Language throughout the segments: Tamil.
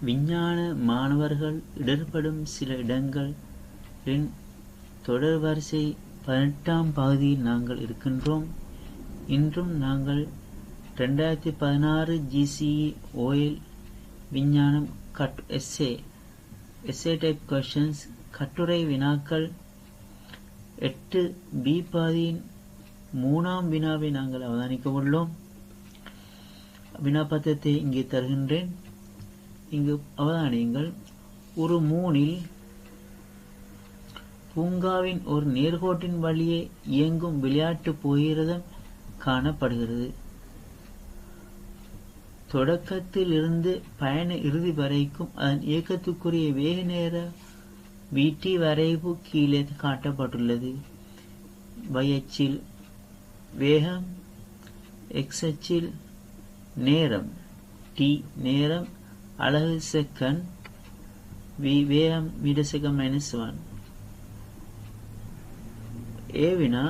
விஞ்ஞான மாணவர்கள் இடர்படும் சில இடங்களின் தொடர் வரிசை பதினெட்டாம் பகுதியில் நாங்கள் இருக்கின்றோம். இன்றும் நாங்கள் ரெண்டாயிரத்தி பதினாறு ஜிசிஇ ஓஎல் விஞ்ஞானம் கட் எஸ்ஏ எஸ்ஏ டைப் கொஷன்ஸ் கட்டுரை வினாக்கள். எட்டு பி பாதியின் மூணாம் வினாவை நாங்கள் அவதானிக்க உள்ளோம். வினாபத்திரத்தை இங்கே தருகின்றேன். இங்கு அவதானியுங்கள். ஒரு மூனில் பூங்காவின் ஒரு நேர்கோட்டின் வழியே இயங்கும் விளையாட்டு போகிறதம் காணப்படுகிறது. தொடக்கத்தில் இருந்து பயண இறுதி வரைக்கும் அதன் இயக்கத்துக்குரிய வேக நேர வீட்டி வரைவு கீழே காட்டப்பட்டுள்ளது. வயச்சில் வேகம் எக்ஸச்சில் நேரம் டி நேரம் அலகு செகண்ட் வி வேகம் மீட்டர் செகண்ட் மைனஸ் ஒன் ஏவினா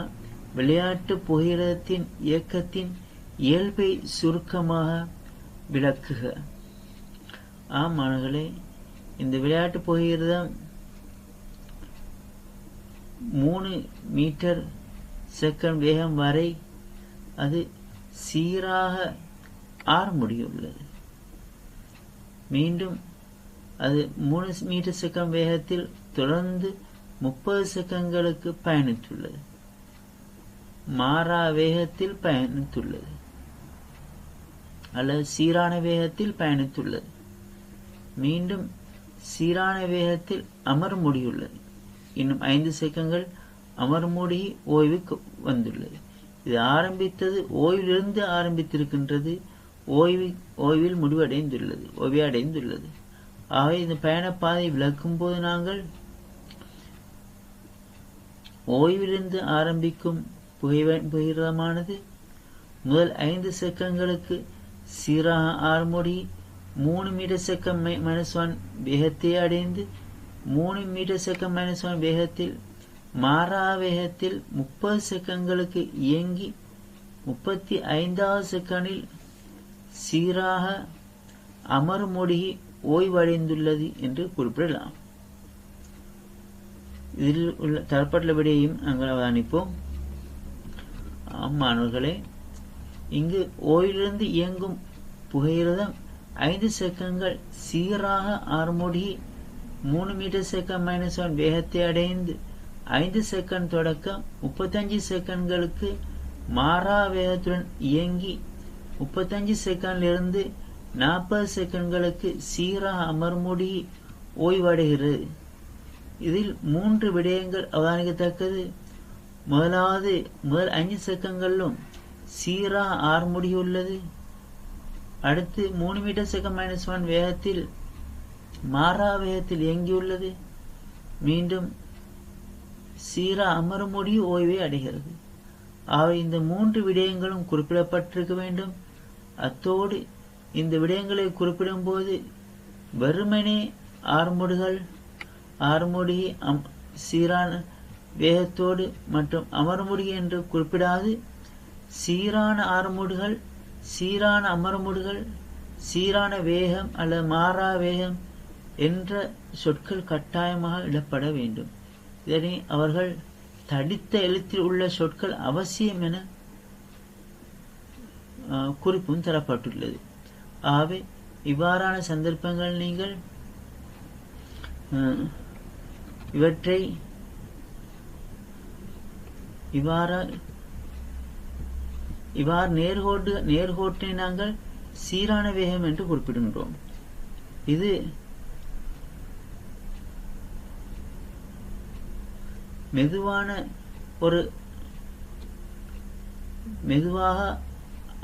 விளையாட்டு புகையிரத்தின் இயக்கத்தின் இயல்பை சுருக்கமாக விளக்குக ஆம் மாணவர்களே இந்த விளையாட்டு புகையிரதம் மூணு மீட்டர் செகண்ட் வேகம் வரை அது சீராக ஆற முடியுள்ளது மீண்டும் அது மூணு மீட்டர் செகண்ட் வேகத்தில் தொடர்ந்து முப்பது செகண்ட்களுக்கு பயணித்துள்ளது. மாறா வேகத்தில் பயணித்துள்ளது. அல்லது சீரான வேகத்தில் பயணித்துள்ளது. மீண்டும் சீரான வேகத்தில் அமர்முடியுள்ளது இன்னும் ஐந்து செகண்ட்கள் அமர்முடி ஓய்வுக்கு வந்துள்ளது. இது ஆரம்பித்தது ஓய்விலிருந்து ஆரம்பித்திருக்கின்றது. ஓய்வு ஓய்வில் முடிவடைந்துள்ளது ஓய்வடைந்துள்ளது. ஆகவே இந்த பயணப்பாதை விளக்கும் போது நாங்கள் ஓய்விலிருந்து ஆரம்பிக்கும் புகையிரமானது முதல் ஐந்து செகண்ட்களுக்கு சீராக ஆறுமுடி மூணு மீட்டர் செகண்ட் மைனஸ் ஒன் வேகத்தை அடைந்து மூணு மீட்டர் செகண்ட் மைனஸ் ஒன் வேகத்தில் மாறா வேகத்தில் முப்பது செகண்ட்களுக்கு இயங்கி முப்பத்தி ஐந்தாவது செகண்டில் சீராக அமர்முடுகி ஓய்வடைந்துள்ளது என்று குறிப்பிடலாம். இதில் உள்ள தரப்பட்ட விடையையும் நாங்கள் அவதானிப்போம். மாணவர்களே இங்கு ஓயிலிருந்து இயங்கும் புகையிரதம் ஐந்து செகண்ட்கள் சீராக ஆறுமுடி மூணு மீட்டர் செகண்ட் மைனஸ் ஒன் வேகத்தை அடைந்து ஐந்து செகண்ட் தொடக்கம் முப்பத்தஞ்சு செகண்ட்களுக்கு மாறா வேகத்துடன் இயங்கி முப்பத்தஞ்சு செகண்ட்லிருந்து நாற்பது செகண்ட்களுக்கு சீராக அமர்முடி ஓய்வடைகிறது. இதில் மூன்று விடயங்கள் அவதானிக்கத்தக்கது. முதலாவது முதல் அஞ்சு செகண்ட்களிலும் சீராக உள்ளது. அடுத்து மூணு மீட்டர் செகண்ட் மைனஸ் ஒன் வேகத்தில் மாறா வேகத்தில் இயங்கியுள்ளது. மீண்டும் சீரா அமரமுடி ஓய்வை அடைகிறது. ஆக இந்த மூன்று விடயங்களும் குறிப்பிடப்பட்டிருக்க வேண்டும். அத்தோடு இந்த விடயங்களை குறிப்பிடும் போது வெறுமனே ஆர்முடுகள் ஆறுமுடி அம் சீரான வேகத்தோடு மற்றும் அமர்முடி என்று குறிப்பிடாது. சீரான ஆறுமுடுகள் சீரான அமர்முடுகள் சீரான வேகம் அல்லது மாறா வேகம் என்ற சொற்கள் கட்டாயமாக இடப்பட வேண்டும். இதனை அவர்கள் தடித்த எழுத்தில் உள்ள சொற்கள் அவசியம் என குறிப்பும் தரப்பட்டுள்ளது. ஆகவே இவ்வாறான சந்தர்ப்பங்கள் நீங்கள் இவற்றை இவ்வாறு இவ்வாறு நேர்கோட்டு நேர்கோட்டை நாங்கள் சீரான வேகம் என்று குறிப்பிடுகின்றோம். இது மெதுவான ஒரு மெதுவாக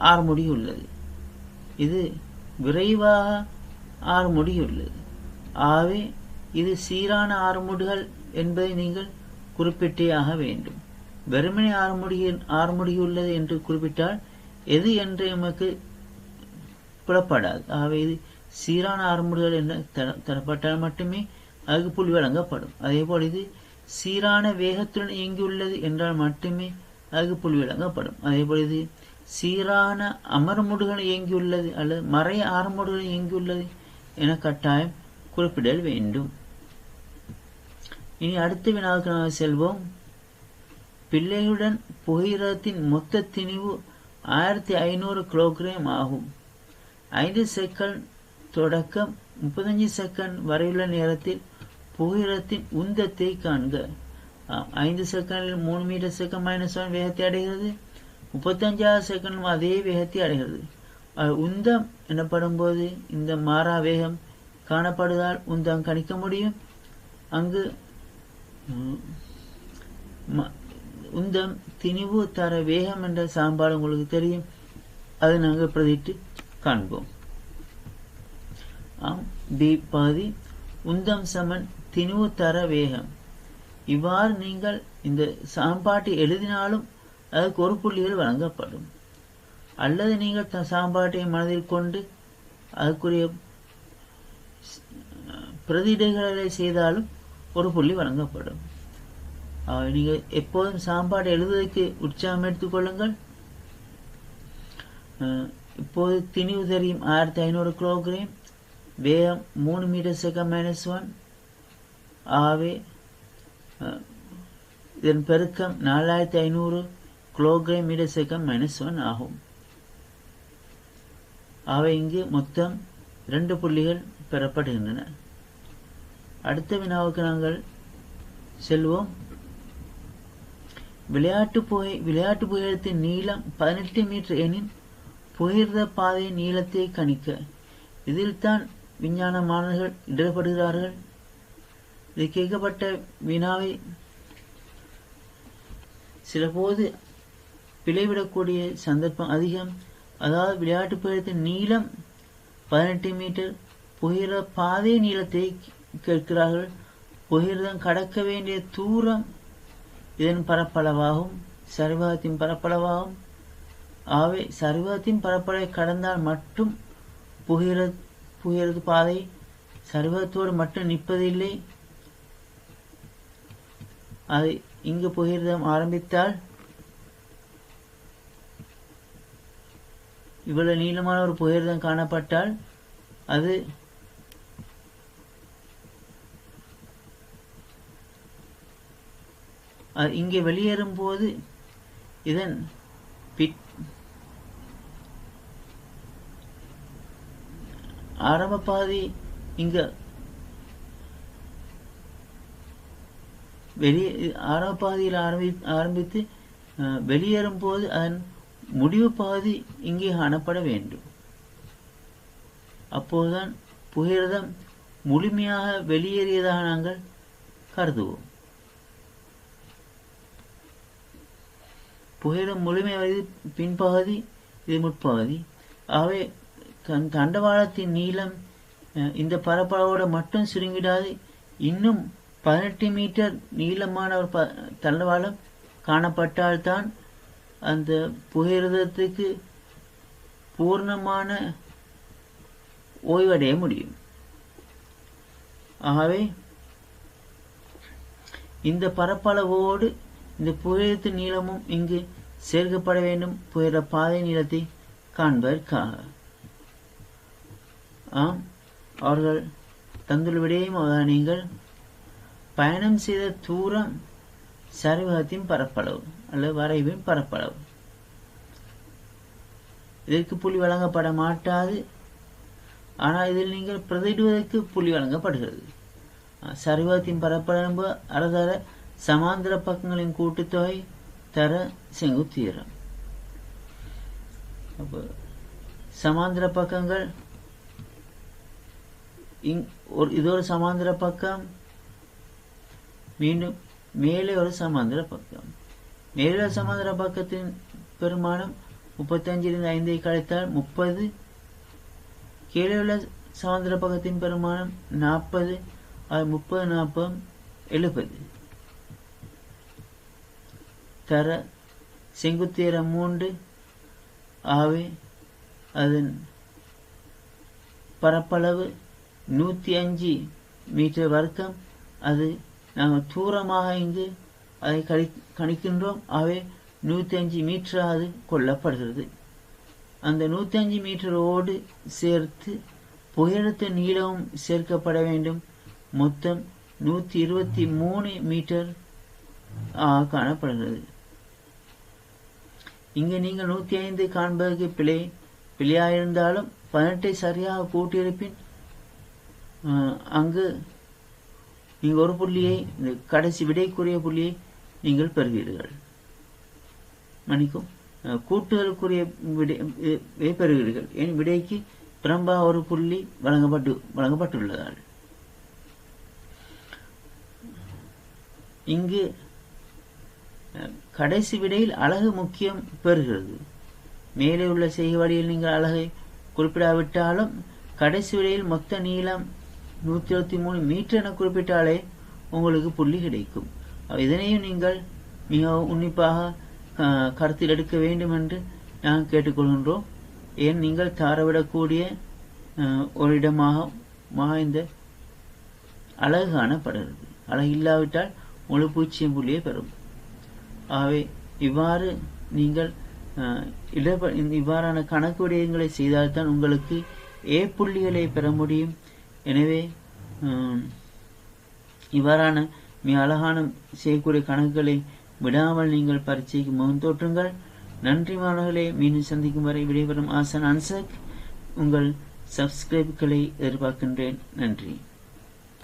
ஆறுமுடி உள்ளது. இது விரைவாக ஆறுமுடியுள்ளது ஆகவே இது சீரான ஆறுமுடுகள் என்பதை நீங்கள் குறிப்பிட்டே ஆக வேண்டும். வெறுமனே ஆறுமுடி ஆறுமுடியுள்ளது என்று குறிப்பிட்டால் எது என்று எமக்கு புலப்படாது. ஆகவே இது சீரான ஆறுமுடிகள் என்று தரப்பட்டால் மட்டுமே அதுக்கு புல் வழங்கப்படும். அதே போல் இது சீரான வேகத்துடன் இயங்கியுள்ளது என்றால் மட்டுமே அதுக்கு புல் வழங்கப்படும். அதே போல் இது சீரான அமர்முடுகள் இயங்கியுள்ளது அல்லது மறை ஆறுமுடுகள் இயங்கியுள்ளது என கட்டாயம் குறிப்பிடல் வேண்டும். இனி அடுத்த வினாவுக்கு நாம் செல்வோம். பிள்ளையுடன் புகையிரத்தின் மொத்த திணிவு ஆயிரத்தி ஐநூறு கிலோகிராம் ஆகும். ஐந்து செகண்ட் தொடக்கம் முப்பத்தஞ்சு செகண்ட் வரையுள்ள நேரத்தில் புகையிரத்தின் உந்தத்தை காண்க. ஐந்து செகண்டில் மூணு மீட்டர் செகண்ட் மைனஸ் ஒன் வேகத்தை அடைகிறது. முப்பத்தஞ்சாவது செகண்டும் அதே வேகத்தை அடைகிறது. உந்தம் எனப்படும் போது இந்த மாறா வேகம் காணப்படுவதால் உந்தம் கணிக்க முடியும்? அங்கு உந்தம் திணிவு தர வேகம் என்ற சாம்பாடு உங்களுக்கு தெரியும். அதை நாங்கள் பிரதிட்டு காண்போம். ஆம் பி பாதி. உந்தம் சமன் திணிவு தர வேகம். இவ்வாறு நீங்கள் இந்த சாம்பாட்டை எழுதினாலும் அதற்கு ஒரு புள்ளிகள் வழங்கப்படும். அல்லது நீங்கள் த சாம்பாட்டை மனதில் கொண்டு அதுக்குரிய பிரதிடைகளை செய்தாலும் ஒரு புள்ளி வழங்கப்படும் நீங்கள் எப்போதும் சாம்பாடு எழுதுவதற்கு உற்சாகம் எடுத்துக்கொள்ளுங்கள் இப்போது திணிவு தெரியும் ஆயிரத்தி ஐநூறு கிலோகிராம் வேகம் மூணு மீட்டர் செகண்ட் மைனஸ் ஒன் ஆகவே இதன் பெருக்கம் நாலாயிரத்தி ஐநூறு kilogram metre second minus one ஆகும் அவை இங்கு மொத்தம் இரண்டு புள்ளிகள் பெறப்படுகின்றன அடுத்த வினாவுக்கு நாங்கள் செல்வோம் விளையாட்டு புகை விளையாட்டு புகையிடத்தின் நீளம் பதினெட்டு மீட்டர் எனின் புகையிரத பாதையின் நீளத்தை கணிக்க இதில்தான் விஞ்ஞான மாணவர்கள் இடர்படுகிறார்கள் இது கேட்கப்பட்ட வினாவை சிலபோது பிழைவிடக்கூடிய சந்தர்ப்பம் அதிகம். அதாவது விளையாட்டு பயிரத்தின் நீளம் பதினெட்டு மீட்டர். புகிற பாதை நீளத்தை கேட்கிறார்கள். புகிர்தம் கடக்க வேண்டிய தூரம் இதன் பரப்பளவாகும். சரிவகத்தின் பரப்பளவாகும். ஆகவே சரிவகத்தின் பரப்பளவை கடந்தால் மட்டும் புகிற புகிறது பாதை சர்வத்தோடு மட்டும் நிற்பதில்லை. அது இங்கு புகிர்தம் ஆரம்பித்தால் இவ்வளவு நீளமான ஒரு புகையிரதம் காணப்பட்டால் அது இங்கே வெளியேறும் போது இதன் பிட் ஆரம்ப பாதி இங்க வெளியே ஆரம்ப பாதியில் ஆரம்பி ஆரம்பித்து வெளியேறும் போது அதன் முடிவு பாதி இங்கே காணப்பட வேண்டும். அப்போதுதான் புகையிரதம் முழுமையாக வெளியேறியதாக நாங்கள் கருதுவோம். புகையிரம் முழுமையாவது பின்பகுதி இது முற்பகுதி ஆகவே கண் தண்டவாளத்தின் நீளம் அஹ், இந்த பரப்பளவோட மட்டும் சுருங்கிடாது இன்னும் பதினெட்டு மீட்டர் நீளமான ஒரு ப தண்டவாளம் காணப்பட்டால்தான் அந்த புகையிரதத்துக்கு பூர்ணமான ஓய்வடைய முடியும். ஆகவே இந்த பரப்பளவோடு இந்த புகையிரத்து நீளமும் இங்கு சேர்க்கப்பட வேண்டும். புகையிர பாதை நீளத்தை காண்பதற்காக. ஆம் அவர்கள் தந்துள்ள விடையும் அவதானியங்கள் பயணம் செய்த தூரம் சரிவகத்தின் பரப்பளவு அல்லது வரைவின் பரப்பளவு. இதற்கு புள்ளி வழங்கப்பட மாட்டாது. ஆனால் இதில் நீங்கள் பிரதிடுவதற்கு புள்ளி வழங்கப்படுகிறது. சரிவகத்தின் பரப்பளவு அறதர சமாந்திர பக்கங்களின் கூட்டுத்தொகை தர செங்குத்தீரம் அப்போ சமாந்திர பக்கங்கள் இங் ஒரு இது ஒரு சமாந்திர பக்கம். மீண்டும் மேலே ஒரு சமாந்திர பக்கம். மேலே ஒரு சமாந்திர பக்கத்தின் பெருமானம் முப்பத்தஞ்சிலிருந்து ஐந்தை கழித்தால் முப்பது. கீழே உள்ள சமாந்திர பக்கத்தின் பெருமானம் நாற்பது. அது முப்பது நாற்பது எழுபது. தர செங்குத்தீரம் மூன்று. ஆகவே அதன் பரப்பளவு நூற்றி அஞ்சு மீட்டர் வர்க்கம். அது நாங்கள் தூரமாக இங்கு அதை கணி கணிக்கின்றோம். ஆகவே நூற்றி அஞ்சு மீட்டராவது கொல்லப்படுகிறது. அந்த நூற்றி அஞ்சு மீட்டரோடு சேர்த்து புகையிரத்து நீளமும் சேர்க்கப்பட வேண்டும். மொத்தம் நூற்றி இருபத்தி மூணு மீட்டர் ஆக காணப்படுகிறது. இங்கே நீங்கள் நூற்றி ஐந்து காண்பதற்கு பிழை பிழையாயிருந்தாலும் பதினெட்டை சரியாக கூட்டியிருப்பின் அங்கு நீங்கள் ஒரு புள்ளியை இந்த கடைசி விடைக்குரிய புள்ளியை நீங்கள் பெறுவீர்கள். மன்னிக்கும் கூட்டுதலுக்குரிய விடை பெறுவீர்கள். என் விடைக்கு பிரம்பா ஒரு புள்ளி வழங்கப்பட்டு வழங்கப்பட்டுள்ளதால். இங்கு அஹ், கடைசி விடையில் அழகு முக்கியம் பெறுகிறது. மேலே உள்ள செய்கை வழியில் நீங்கள் அழகை குறிப்பிடாவிட்டாலும் கடைசி விடையில் மொத்த நீளம் நூற்றி இருபத்தி மூணு மீட்டர் என குறிப்பிட்டாலே உங்களுக்கு புள்ளி கிடைக்கும். இதனையும் நீங்கள் மிகவும் உன்னிப்பாக கருத்தில் எடுக்க வேண்டும் என்று நாங்கள் கேட்டுக்கொள்கின்றோம். ஏன் நீங்கள் தாரவிடக்கூடிய ஒரு இடமாக இந்த அழகு காணப்படுகிறது அழகு இல்லாவிட்டால் முழு பூச்சியம் புள்ளியை பெறும். ஆகவே இவ்வாறு நீங்கள் அஹ், இடப்ப- இந்த இவ்வாறான கணக்கு விடயங்களை செய்தால்தான் உங்களுக்கு ஏ புள்ளிகளை பெற முடியும். எனவே இவ்வாறான மிக அழகான செய்யக்கூடிய கணக்குகளை விடாமல் நீங்கள் பரீட்சைக்கு முகம் தோற்றுங்கள். நன்றி மாணவர்களே மீண்டும் சந்திக்கும் வரை விடைபெறும் ஆசன் அன்சக். உங்கள் சப்ஸ்கிரைப்களை எதிர்பார்க்கின்றேன். நன்றி.